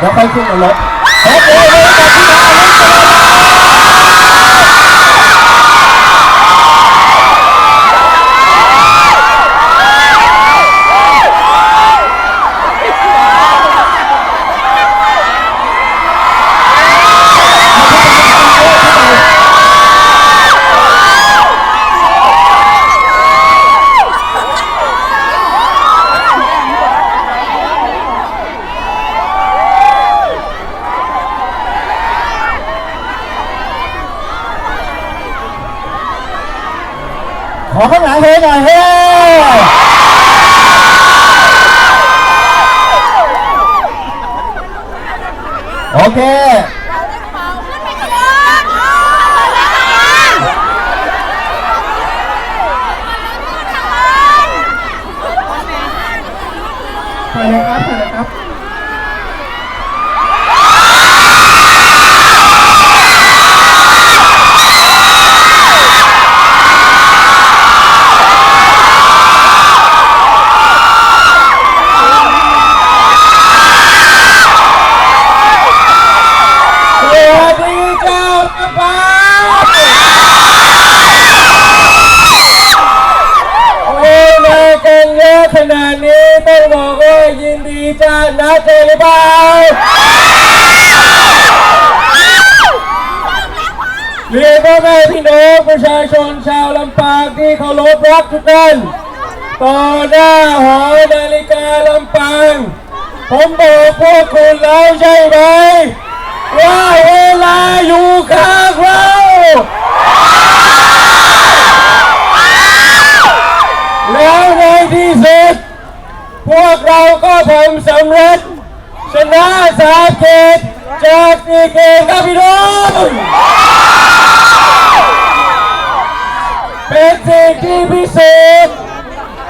แล้วค่อยขึ้นมารถโอเคเลยกับพี่นาลุ้นกันเลย ขอข้างหลังเฮ้หน่อยเฮ้ โอเค ไปเลยครับไปเลยครับ สวัสดีเจ้าป้าโอ้ยมากันเยอะขนาดนี้ต้องบอกว่ายินดีจ้านะเจหรือเปล่าเรียน พ่อแม่พี่น้องประชาชนชาวลำปางที่เคารพรักทุกท่านต่อหน้าหอนาฬิกาลำปางผมบอกพวกคุณแล้วใช่ไหมว่าเวลาอยู่ข้างเราแล้วในที่สุด พวกเราก็ทำสำเร็จ ชนะสามเกตจากสี่เกตครับพี่น้อง เป็นสิ่งที่พิเศษ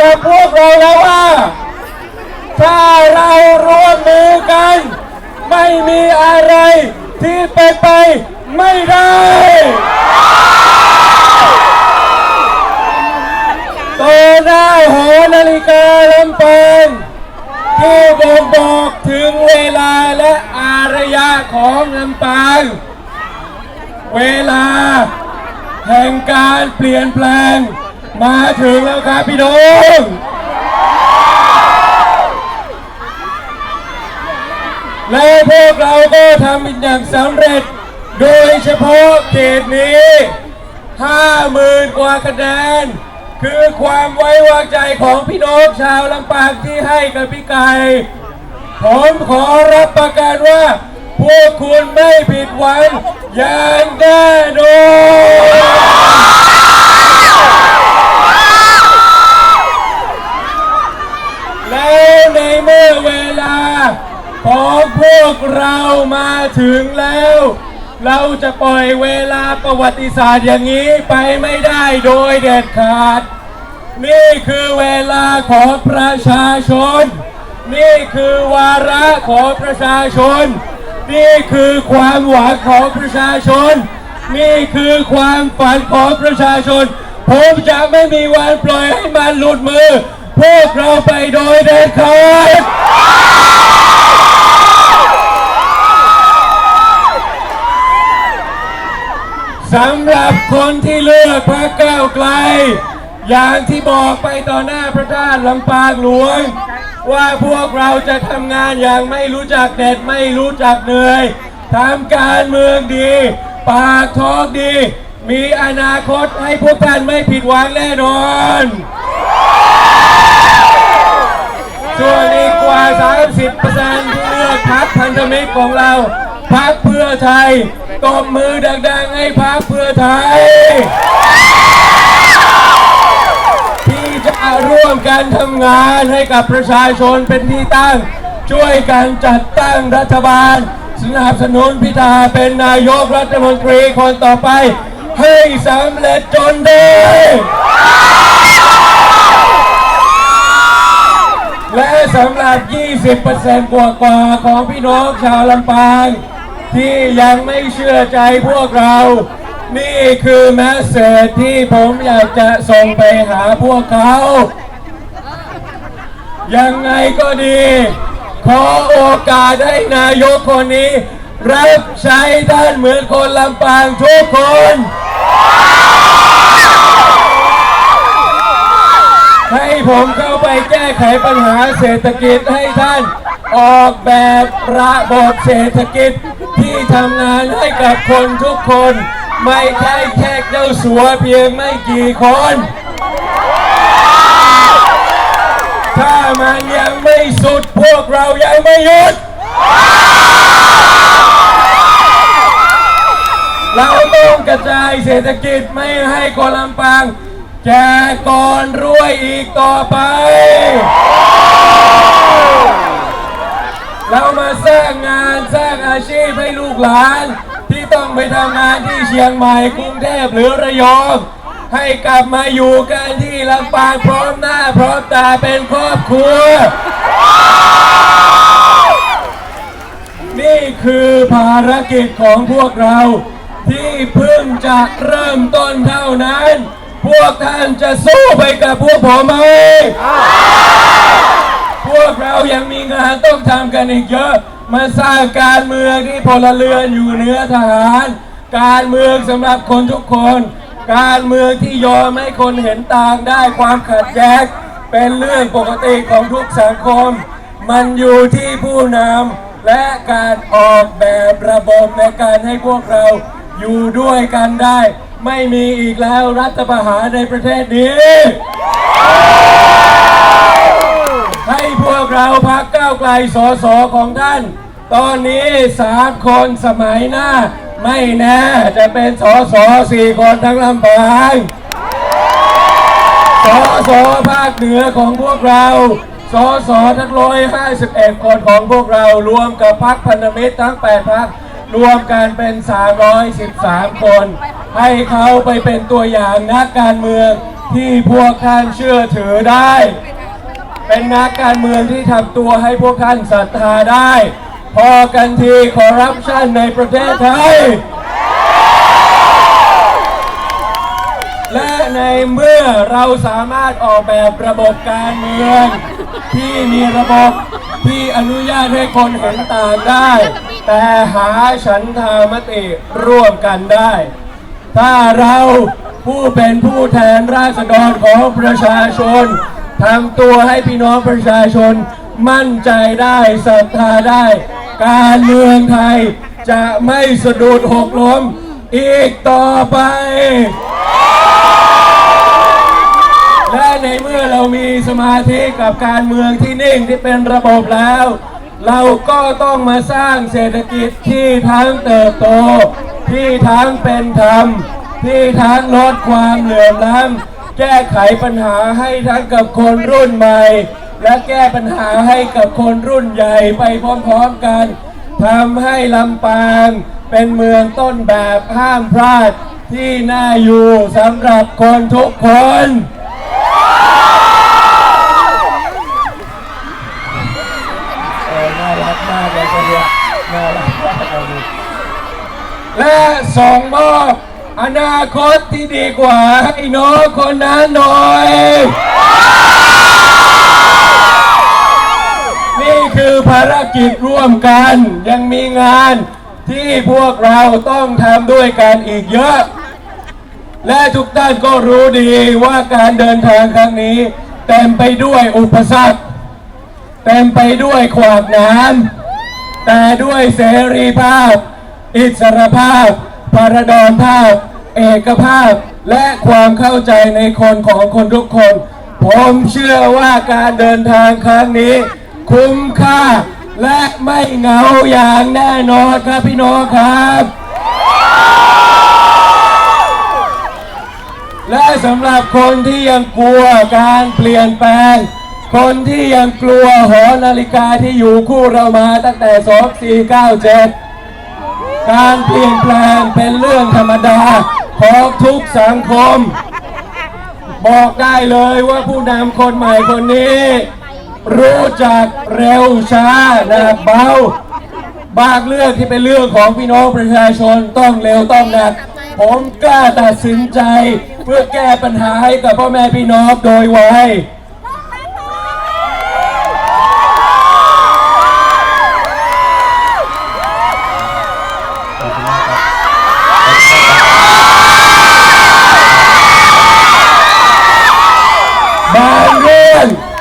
กับพวกเราแล้วว่า ถ้าเราร่วมมือกัน ไม่มีอะไรที่เป็นไปไม่ได้ต่อหน้าหอนาฬิกาลำปางที่บ่งบอกถึงเวลาและอารยะของลำปางเวลา แห่งการเปลี่ยนแปลง มาถึงแล้วครับพี่น้องและพวกเราก็ทำอย่างสำเร็จ โดยเฉพาะเขตนี้ห้าหมื่นกว่าคะแนน คือความไว้วางใจของพี่น้องชาวลำปางที่ให้กับพี่ไก่ผมขอรับประกันว่า พวกคุณไม่ผิดหวังอย่างแน่นอนแล้วในเมื่อเวลา ของพ วกเรามาถึงแล้ว เราจะปล่อยเวลาประวัติศาสตร์อย่างนี้ไปไม่ได้โดยเด็ดขาด นี่คือเวลาของประชาชน นี่คือวาระของประชาชน นี่คือความหวังของประชาชน นี่คือความฝันของประชาชน ผมจะไม่มีวันปล่อยให้มันหลุดมือ พวกเราไปโดยเด็ดขาด สำหรับคนที่เลือกพรรคก้าวไกล อย่างที่บอกไปต่อหน้าพระธาตุลำปางหลวง ว่าพวกเราจะทำงานอย่างไม่รู้จักเด็ดไม่รู้จักเหนื่อยทำการเมืองดี ปากท้องดี มีอนาคตให้พวกท่านไม่ผิดหวังแน่นอนส่วนอีกกว่า 30%ที่เลือกพักพันธมิตรของเราพัก ไทยตบมือดังๆ ให้พักเพื่อไทย ที่จะร่วมกันทำงานให้กับประชาชนเป็นที่ตั้ง ช่วยกันจัดตั้งรัฐบาล สนับสนุนพิธาเป็นนายกรัฐมนตรีคนต่อไป ให้สำเร็จจนได้และสำหรับ 20%กว่ากว่าๆของพี่น้องชาวลำปาง ที่ยังไม่เชื่อใจพวกเรา นี่คือแมสเซจที่ผมอยากจะส่งไปหาพวกเขา ยังไงก็ดี ขอโอกาสให้นายกคนนี้ รับใช้ท่านเหมือนคนลำปางทุกคนให้ผมเข้าไปแก้ไขปัญหาเศรษฐกิจให้ท่าน ออกแบบระบบเศรษฐกิจ ที่ทำงานให้กับคนทุกคน ไม่ใช่แค่เจ้าสัวเพียงไม่กี่คน ถ้ามันยังไม่สุดพวกเรายังไม่หยุด เราต้องกระจายเศรษฐกิจไม่ให้คนลำปางแจกก่อนรวยอีกต่อไป เรามาสร้างงานสร้างอาชีพให้ลูกหลาน ที่ต้องไปทำงานที่เชียงใหม่กรุงเทพหรือระยอง ให้กลับมาอยู่กันที่ลำปางพร้อมหน้าพร้อมตาเป็นครอบครัว นี่คือภารกิจของพวกเรา ที่เพิ่งจะเริ่มต้นเท่านั้น พวกท่านจะสู้ไปกับพวกผมไหม วกเรายังมีงานต้องทำกันอีกเยอะ มาสร้างการเมืองที่พลเรือนอยู่เหนือทหาร การเมืองสำหรับคนทุกคน การเมืองที่ยอมให้คนเห็นต่างได้ความขัดแย้งเป็นเรื่องปกติของทุกสังคม มันอยู่ที่ผู้นำและการออกแบบระบบในการให้พวกเราอยู่ด้วยกันได้ ไม่มีอีกแล้วรัฐประหารในประเทศนี้ ให้พวกเราพักก้าวไกลสอสอของท่าน ตอนนี้สามคนสมัยหน้า ไม่แน่จะเป็นสอสอสี่คนทั้งลำปางสอสอภาคเหนือของพวกเราสอสอทั้งร้อยห้าสิบเอ็ดคนของพวกเรารวมกับพักพันธมิตรทั้งแปดพักรวมกันเป็น 313 คน ให้เขาไปเป็นตัวอย่างนักการเมืองที่พวกท่านเชื่อถือได้ เป็นนักการเมืองที่ทำตัวให้พวกท่านศรัทธาได้ พอกันทีคอร์รัปชันในประเทศไทย และในเมื่อเราสามารถออกแบบระบบการเมือง ที่มีระบบที่อนุญาตให้คนเห็นต่างได้ แต่หาฉันทามติร่วมกันได้ ถ้าเราผู้เป็นผู้แทนราษฎรของประชาชน ทำตัวให้พี่น้องประชาชน มั่นใจได้ศรัทธาได้ การเมืองไทยจะไม่สะดุดหกล้มอีกต่อไป และในเมื่อเรามีสมาธิกับการเมืองที่นิ่งที่เป็นระบบแล้ว เราก็ต้องมาสร้างเศรษฐกิจที่ทั้งเติบโต ที่ทั้งเป็นธรรม ที่ทั้งลดความเหลื่อมล้ำ แก้ไขปัญหาให้ทั้งกับคนรุ่นใหม่ และแก้ปัญหาให้กับคนรุ่นใหญ่ไปพร้อมๆกันทำให้ลำปางเป็นเมืองต้นแบบห้ามพลาดที่น่าอยู่สำหรับคนทุกคนเออน่ารักมากเลยคนเนี้น่ารักมากเลยและส่งมอบ อนาคตที่ดีกว่าให้น้องคนนั้นหน่อย นี่คือภารกิจร่วมกัน ยังมีงานที่พวกเราต้องทำด้วยกันอีกเยอะ และทุกท่านก็รู้ดีว่าการเดินทางครั้งนี้เต็มไปด้วยอุปสรรคเต็มไปด้วยขวากหน้ำแต่ด้วยเสรีภาพ อิสรภาพ พารดรภาพ เอกภาพ และความเข้าใจในคนของคนทุกคน ผมเชื่อว่าการเดินทางครั้งนี้ คุ้มค่า และไม่เหงาอย่างแน่นอนครับพี่น้องครับ และสำหรับคนที่ยังกลัวการเปลี่ยนแปลงคนที่ยังกลัวหอนาฬิกาที่อยู่คู่เรามาตั้งแต่ 2497 การเปลี่ยนแปลงเป็นเรื่องธรรมดาของทุกสังคม บอกได้เลยว่าผู้นำคนใหม่คนนี้ รู้จักเร็วช้าหนักเบาบางเรื่องที่เป็นเรื่องของพี่น้องประชาชนต้องเร็วต้องหนัก ผมกล้าตัดสินใจ เพื่อแก้ปัญหาให้กับพ่อแม่พี่น้องโดยไว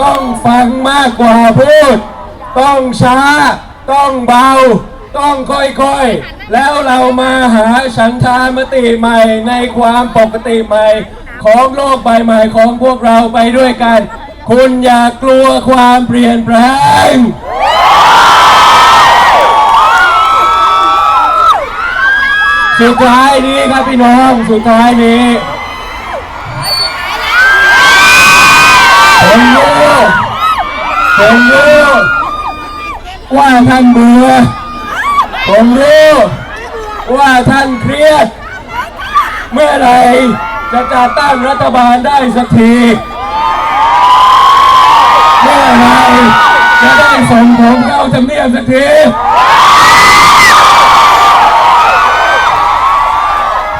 ต้องฟังมากกว่าพูด ต้องช้า ต้องเบา ต้องค่อยๆ แล้วเรามาหาฉันทามติใหม่ในความปกติใหม่ ของโลกใบใหม่ของพวกเราไปด้วยกัน คุณอย่ากลัวความเปลี่ยนแปลงสุดท้ายนี้ครับพี่น้องสุดท้ายนี้ ผมรู้ว่าท่านเบื่อ ผมรู้ว่าท่านเครียด เมื่อไหร่จะจัดตั้งรัฐบาลได้สักที เมื่อไหร่จะได้ส่งผมเข้าทำเนียบสักที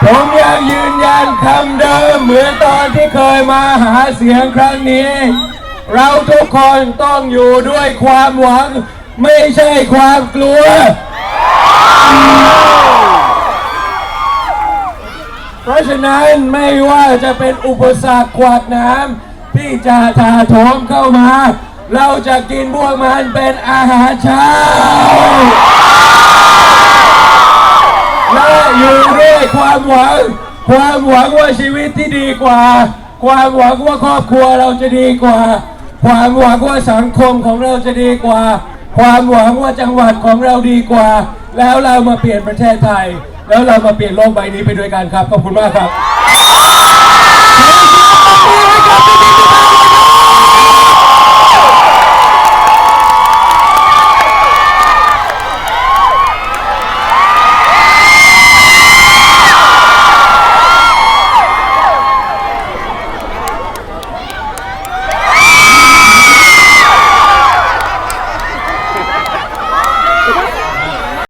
ผมยังยืนยันคำเดิมเหมือนตอนที่เคยมาหาเสียงครั้งนี้ เราทุกคนต้องอยู่ด้วยความหวัง ไม่ใช่ความกลัว เพราะฉะนั้นไม่ว่าจะเป็นอุปสรรคขวากน้ำที่จะถาโถมเข้ามา เราจะกินพวกมันเป็นอาหารเช้าและอยู่ด้วยความหวัง ความหวังว่าชีวิตที่ดีกว่า ความหวังว่าครอบครัวเราจะดีกว่า ความหวังว่าสังคมของเราจะดีกว่า ความหวังว่าจังหวัดของเราดีกว่า แล้วเรามาเปลี่ยนประเทศไทย แล้วเรามาเปลี่ยนโลกใบนี้ไปด้วยกันครับ ขอบคุณมากครับ